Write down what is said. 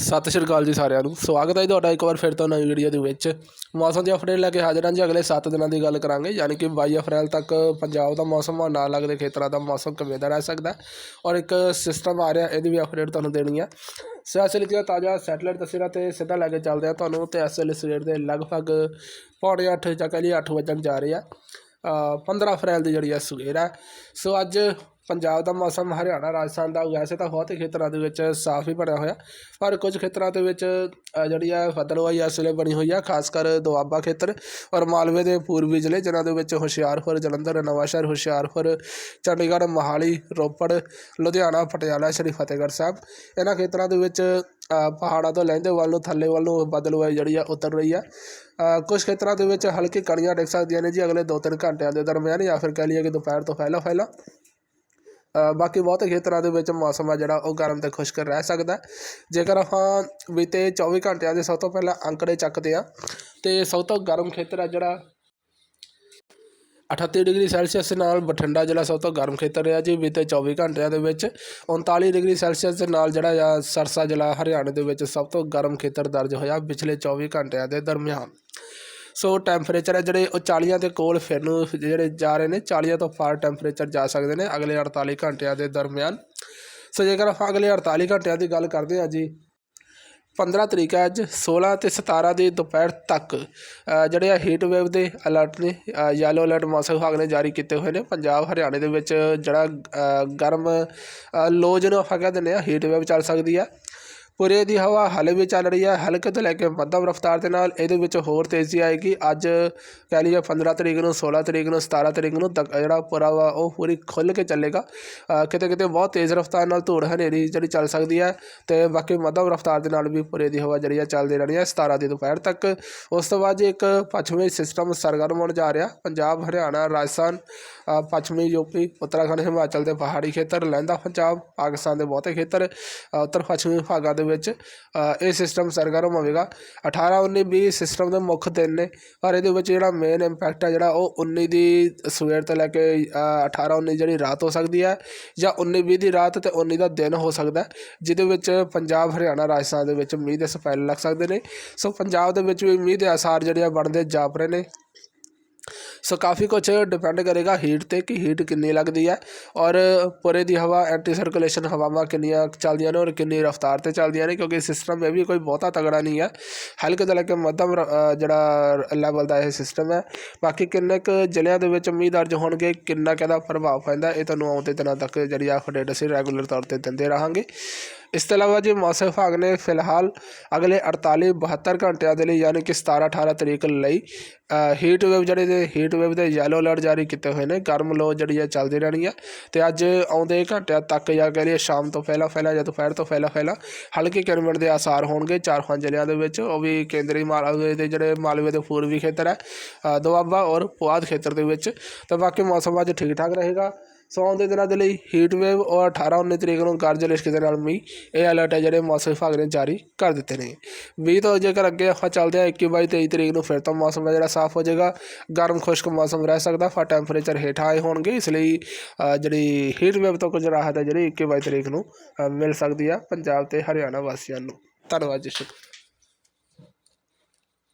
ਸਤਿ ਸ਼੍ਰੀ ਅਕਾਲ ਜੀ ਸਾਰਿਆਂ ਨੂੰ। ਸਵਾਗਤ ਹੈ ਜੀ ਤੁਹਾਡਾ ਇੱਕ ਵਾਰ ਫਿਰ ਤੋਂ ਨਵੀਂ ਵੀਡੀਓ ਦੇ ਵਿੱਚ। ਮੌਸਮ ਦੀ ਅਪਡੇਟ ਲੈ ਕੇ ਹਾਜ਼ਰ ਹਾਂ ਜੀ। ਅਗਲੇ 7 ਦਿਨਾਂ ਦੀ ਗੱਲ ਕਰਾਂਗੇ। ਯਾਨੀ ਕਿ 22 ਅਪ੍ਰੈਲ ਤੱਕ ਪੰਜਾਬ ਦਾ ਮੌਸਮ ਔਰ ਨਾਲ ਲੱਗਦੇ ਖੇਤਰਾਂ ਦਾ ਮੌਸਮ ਕਿਵੇਂ ਦਾ ਰਹਿ ਸਕਦਾ ਔਰ ਇੱਕ ਸਿਸਟਮ ਆ ਰਿਹਾ ਇਹਦੀ ਵੀ ਅਪਡੇਟ ਤੁਹਾਨੂੰ ਦੇਣੀ ਹੈ ਸਿਆਸਤ ਦੀਆਂ ਤਾਜ਼ਾ ਸੈਟਲਾਈਟ ਤਸਵੀਰਾਂ ਤੇ ਸਿੱਧਾ ਲੈ ਕੇ ਚੱਲਦੇ ਆ ਤੁਹਾਨੂੰ। ਤੇ ਇਸ ਵੇਲੇ ਸਵੇਰ ਦੇ ਲਗਭਗ ਪੌਣੇ 8 ਜਾਂ ਕਹਿ ਲਈਏ 8 ਵਜਣ ਜਾ ਰਹੇ ਆ। ਅ, 15 ਅਪ੍ਰੈਲ ਦੀ ਜਿਹੜੀ ਹੈ ਸਵੇਰ ਹੈ ਸੋ ਅੱਜ ਪੰਜਾਬ ਦਾ ਮੌਸਮ ਹਰਿਆਣਾ ਰਾਜਸਥਾਨ ਦਾ ਵੈਸੇ ਤਾਂ ਬਹੁਤ ਖੇਤਰਾਂ ਦੇ ਵਿੱਚ ਸਾਫ਼ ਹੀ ਬਣਿਆ ਹੋਇਆ ਪਰ ਕੁਝ ਖੇਤਰਾਂ ਦੇ ਵਿੱਚ ਅ, ਜਿਹੜੀ ਹੈ ਫਤਲਵਾਈ ਇਸ ਵੇਲੇ ਬਣੀ ਹੋਈ ਹੈ ਖਾਸ ਕਰ ਦੁਆਬਾ ਖੇਤਰ ਔਰ ਮਾਲਵੇ ਦੇ ਪੂਰਬੀ ਜ਼ਿਲ੍ਹੇ ਜਿਨ੍ਹਾਂ ਦੇ ਵਿੱਚ ਹੁਸ਼ਿਆਰਪੁਰ ਜਲੰਧਰ ਨਵਾਂਸ਼ਹਿਰ ਹੁਸ਼ਿਆਰਪੁਰ ਚੰਡੀਗੜ੍ਹ ਮੋਹਾਲੀ ਰੋਪੜ ਲੁਧਿਆਣਾ ਪਟਿਆਲਾ ਸ਼੍ਰੀ ਫਤਿਹਗੜ੍ਹ ਸਾਹਿਬ ਇਹਨਾਂ ਖੇਤਰਾਂ ਦੇ ਵਿੱਚ ਅ, ਪਹਾੜਾਂ ਤੋਂ ਲਹਿੰਦੇ ਵੱਲ ਨੂੰ ਥੱਲੇ ਵੱਲ ਨੂੰ ਬਦਲਵਾਈ ਜਿਹੜੀ ਆ ਉਤਰ ਰਹੀ ਆ। ਅ, ਕੁਝ ਖੇਤਰਾਂ ਦੇ ਵਿੱਚ ਹਲਕੀ ਕਣੀਆਂ ਡਿੱਗ ਸਕਦੀਆਂ ਨੇ ਜੀ ਅਗਲੇ 2-3 ਘੰਟਿਆਂ ਦੇ ਦਰਮਿਆਨ ਜਾਂ ਫਿਰ ਕਹਿ ਲਈਏ ਕਿ ਦੁਪਹਿਰ ਤੋਂ ਪਹਿਲਾਂ ਪਹਿਲਾਂ ਬਾਕੀ ਬਹੁਤੇ ਖੇਤਰਾਂ ਦੇ ਵਿੱਚ ਮੌਸਮ ਆ ਜਿਹੜਾ, ਉਹ ਗਰਮ ਤੇ ਖੁਸ਼ਕ ਰਹਿ ਸਕਦਾ ਜੇਕਰ ਆਪਾਂ ਬੀਤੇ 24 ਘੰਟਿਆਂ ਦੇ ਸਭ ਤੋਂ ਪਹਿਲਾਂ ਅੰਕੜੇ ਚੱਕਦੇ ਆ ਤੇ ਸਭ ਤੋਂ ਗਰਮ ਖੇਤਰ ਆ ਜਿਹੜਾ 38 ਡਿਗਰੀ ਸੈਲਸੀਅਸ ਦੇ ਨਾਲ ਬਠਿੰਡਾ ਜ਼ਿਲ੍ਹਾ ਸਭ ਤੋਂ ਗਰਮ ਖੇਤਰ ਰਿਹਾ ਜੀ। ਬੀਤੇ 24 ਘੰਟਿਆਂ ਦੇ ਵਿੱਚ 39 ਡਿਗਰੀ ਸੈਲਸੀਅਸ ਦੇ ਨਾਲ ਜਿਹੜਾ ਆ ਸਰਸਾ ਜ਼ਿਲ੍ਹਾ ਹਰਿਆਣੇ ਦੇ ਵਿੱਚ ਸਭ ਤੋਂ ਗਰਮ ਖੇਤਰ ਦਰਜ ਹੋਇਆ ਪਿਛਲੇ 24 ਘੰਟਿਆਂ ਦੇ ਦਰਮਿਆਨ। ਸੋ ਟੈਂਪਰੇਚਰ ਹੈ ਜਿਹੜੇ ਉਹ 40 ਦੇ ਕੋਲ ਫਿਰ ਨੂੰ ਜਿਹੜੇ ਜਾ ਰਹੇ ਨੇ 40 ਤੋਂ ਪਾਰ ਟੈਂਪਰੇਚਰ ਜਾ ਸਕਦੇ ਨੇ ਅਗਲੇ 48 ਘੰਟਿਆਂ ਦੇ ਦਰਮਿਆਨ। ਸੋ ਜੇਕਰ ਆਪਾਂ ਅਗਲੇ 48 ਘੰਟਿਆਂ ਦੀ ਗੱਲ ਕਰਦੇ ਹਾਂ ਜੀ 15 ਤਰੀਕ ਹੈ ਅੱਜ 16 ਤੇ 17 ਦੀ ਦੁਪਹਿਰ ਤੱਕ ਜਿਹੜੇ ਆ ਹੀਟ ਵੇਵ ਦੇ ਅਲਰਟ ਨੇ ਯੈਲੋ ਅਲਰਟ ਮੌਸਮ ਵਿਭਾਗ ਨੇ ਜਾਰੀ ਕੀਤੇ ਹੋਏ ਨੇ। ਪੰਜਾਬ, ਹਰਿਆਣੇ ਦੇ ਵਿੱਚ ਜਿਹੜਾ ਗਰਮ ਲੋ ਜਿਹਨੂੰ ਆਪਾਂ ਕਹਿ ਦਿੰਦੇ ਆ ਹੀਟ ਵੇਵ ਚੱਲ ਸਕਦੀ ਆ ਪੁਰੇ ਦੀ ਹਵਾ ਹਾਲੇ ਵੀ ਚੱਲ ਰਹੀ ਹੈ, ਹਲਕੇ ਤੋਂ ਲੈ ਕੇ ਮੱਧਮ ਰਫ਼ਤਾਰ ਦੇ ਨਾਲ ਇਹਦੇ ਵਿੱਚ ਹੋਰ ਤੇਜ਼ੀ ਆਏਗੀ। ਅੱਜ ਕਹਿ ਲਈਏ 15 ਤਰੀਕ ਨੂੰ 16 ਤਰੀਕ ਨੂੰ 17 ਤਰੀਕ ਨੂੰ ਤੱਕ ਜਿਹੜਾ ਪੁਰਾ ਵਾ ਉਹ ਪੂਰੀ ਖੁੱਲ੍ਹ ਕੇ ਚੱਲੇਗਾ। ਕਿਤੇ ਕਿਤੇ ਬਹੁਤ ਤੇਜ਼ ਰਫ਼ਤਾਰ ਨਾਲ ਧੂੜ ਹਨੇਰੀ ਜਿਹੜੀ ਚੱਲ ਸਕਦੀ ਹੈ ਤੇ ਬਾਕੀ ਮੱਧਮ ਰਫ਼ਤਾਰ ਦੇ ਨਾਲ ਵੀ ਪੁਰੇ ਦੀ ਹਵਾ ਜਿਹੜੀ ਆ ਚੱਲਦੀ ਰਹਿਣੀ ਹੈ 17 ਦੀ ਦੁਪਹਿਰ ਤੱਕ। ਉਸ ਤੋਂ ਬਾਅਦ ਜੀ ਇੱਕ ਪੱਛਮੀ ਸਿਸਟਮ ਸਰਗਰਮ ਹੋਣ ਜਾ ਰਿਹਾ, ਪੰਜਾਬ, ਹਰਿਆਣਾ, ਰਾਜਸਥਾਨ ਪੱਛਮੀ ਯੂਪੀ ਉੱਤਰਾਖੰਡ, ਹਿਮਾਚਲ ਦੇ ਪਹਾੜੀ ਖੇਤਰ, ਲਹਿੰਦਾ, ਪੰਜਾਬ, ਪਾਕਿਸਤਾਨ ਦੇ ਬਹੁਤੇ ਖੇਤਰ ਉੱਤਰ ਪੱਛਮੀ ਭਾਗਾਂ ਦੇ ਵਿੱਚ ਇਹ ਸਿਸਟਮ ਸਰਗਰਮ ਹੋਵੇਗਾ। 18 19 20 ਸਿਸਟਮ ਦੇ ਮੁੱਖ ਦਿਨ ਨੇ ਪਰ ਇਹਦੇ ਵਿੱਚ ਜਿਹੜਾ ਮੇਨ ਇੰਪੈਕਟ ਹੈ ਜਿਹੜਾ ਉਹ 19 ਦੀ ਸਵੇਰ ਤੋਂ ਲੈ ਕੇ ਅ, 18 19 ਜਿਹੜੀ ਰਾਤ ਹੋ ਸਕਦੀ ਹੈ ਜਾਂ 19 20 ਦੀ ਰਾਤ ਤੇ 19 ਦਾ ਦਿਨ ਹੋ ਸਕਦਾ ਜਿਹਦੇ ਵਿੱਚ ਪੰਜਾਬ ਹਰਿਆਣਾ ਰਾਜਸਥਾਨ ਦੇ ਵਿੱਚ ਮੀਂਹ ਦੇ ਸਪੈਲ ਲੱਗ ਸਕਦੇ ਨੇ। ਸੋ ਪੰਜਾਬ ਦੇ ਵਿੱਚ ਵੀ ਮੀਂਹ ਦੇ ਆਸਾਰ ਜਿਹੜੇ ਆ ਬਣਦੇ ਜਾਪ ਰਹੇ ਨੇ। ਸੋ ਕਾਫੀ ਕੁਝ ਡਿਪੈਂਡ ਕਰੇਗਾ ਹੀਟ ਤੇ ਕਿ ਹੀਟ ਕਿੰਨੀ ਲੱਗਦੀ ਹੈ ਔਰ ਪੁਰੇ ਦੀ ਹਵਾ ਐਂਟੀ ਸਰਕੂਲੇਸ਼ਨ ਹਵਾਵਾਂ ਕਿੰਨੀਆਂ ਚੱਲਦੀਆਂ ਨੇ ਔਰ ਕਿੰਨੀ ਰਫ਼ਤਾਰ ਤੇ ਚੱਲਦੀਆਂ ਨੇ ਕਿਉਂਕਿ ਸਿਸਟਮ ਇਹ ਵੀ ਕੋਈ ਬਹੁਤਾ ਤਗੜਾ ਨਹੀਂ ਹੈ। ਹਲਕੇ ਤੋਂ ਲੈ ਕੇ ਮੱਧਮ ਰ- ਜਿਹੜਾ ਲੈਵਲ ਦਾ ਇਹ ਸਿਸਟਮ ਹੈ। ਬਾਕੀ ਕਿੰਨੇ ਕੁ ਜ਼ਿਲ੍ਹਿਆਂ ਦੇ ਵਿੱਚ ਮੀਂਹ ਦਰਜ ਹੋਣਗੇ, ਕਿੰਨਾ ਕੁ ਇਹਦਾ ਪ੍ਰਭਾਵ ਪੈਂਦਾ, ਇਹ ਤੁਹਾਨੂੰ ਆਉਂਦੇ ਦਿਨਾਂ ਤੱਕ ਜਿਹੜੀ ਆ ਅਪਡੇਟ ਅਸੀਂ ਰੈਗੂਲਰ ਤੌਰ ਤੇ ਦਿੰਦੇ ਰਹਾਂਗੇ। ਇਸ ਤੋਂ ਇਲਾਵਾ ਜੀ ਮੌਸਮ ਵਿਭਾਗ ਨੇ ਫਿਲਹਾਲ ਅਗਲੇ 48 72 ਘੰਟਿਆਂ ਦੇ ਲਈ ਯਾਨੀ ਕਿ 17 18 ਤਰੀਕ ਲਈ ਹੀਟ ਵੇਵ ਜਿਹੜੇ ਦੇ ਹੀਟ ਵੇਵ ਦੇ ਯੈਲੋ ਅਲਰਟ ਜਾਰੀ ਕੀਤੇ ਹੋਏ ਨੇ ਗਰਮ ਲੋ ਜਿਹੜੀ ਹੈ ਚੱਲਦੀ ਰਹਿਣੀ ਹੈ ਤੇ ਅੱਜ ਆਉਂਦੇ ਘੰਟਿਆਂ ਤੱਕ ਜਾਂ ਕਹਿ ਲਈਏ ਸ਼ਾਮ ਤੋਂ ਪਹਿਲਾਂ ਪਹਿਲਾਂ ਜਾਂ ਦੁਪਹਿਰ ਤੋਂ ਪਹਿਲਾਂ ਪਹਿਲਾਂ ਹਲਕੇ ਕਿਰਮਟ ਦੇ ਆਸਾਰ ਹੋਣਗੇ ਚਾਰ ਪੰਜ ਜ਼ਿਲ੍ਹਿਆਂ ਦੇ ਵਿੱਚ ਉਹ ਵੀ ਕੇਂਦਰੀ ਮਾਲਵੇ ਦੇ ਜਿਹੜੇ ਮਾਲਵੇ ਦੇ ਪੂਰਬੀ ਖੇਤਰ ਹੈ ਅ, ਦੁਆਬਾ ਔਰ ਪੁਆਧ ਖੇਤਰ ਦੇ ਵਿੱਚ ਤੇ ਬਾਕੀ ਮੌਸਮ ਅੱਜ ਠੀਕ ਠਾਕ ਰਹੇਗਾ ਸੋ ਆਉਂਦੇ ਦਿਨਾਂ ਦੇ ਲਈ ਹੀਟ ਵੇਵ ਔਰ 18 19 ਤਰੀਕ ਨੂੰ ਗਰਜ ਲਿਸ਼ਕ ਦੇ ਨਾਲ ਵੀ ਇਹ ਅਲਰਟ ਹੈ ਜਿਹੜੇ ਮੌਸਮ ਵਿਭਾਗ ਨੇ ਜਾਰੀ ਕਰ ਦਿੱਤੇ ਨੇ। 20 ਤੋਂ ਜੇਕਰ ਅੱਗੇ ਆਪਾਂ ਚੱਲਦੇ ਹਾਂ 21 22 23 ਤਰੀਕ ਨੂੰ ਫਿਰ ਤੋਂ ਮੌਸਮ ਹੈ ਜਿਹੜਾ ਸਾਫ਼ ਹੋ ਜਾਏਗਾ, ਗਰਮ ਖੁਸ਼ਕ ਮੌਸਮ ਰਹਿ ਸਕਦਾ ਫਾ ਟੈਂਪਰੇਚਰ ਹੇਠਾਂ ਆਏ ਹੋਣਗੇ, ਇਸ ਲਈ ਜਿਹੜੀ ਹੀਟ ਵੇਵ ਤੋਂ ਕੁਝ ਰਾਹਤ ਹੈ ਜਿਹੜੀ 21 22 ਤਰੀਕ ਨੂੰ ਮਿਲ ਸਕਦੀ ਆ ਪੰਜਾਬ ਤੇ ਹਰਿਆਣਾ ਵਾਸੀਆਂ ਨੂੰ। ਧੰਨਵਾਦ ਜੀ, ਸ਼ੁਕਰੀਆ।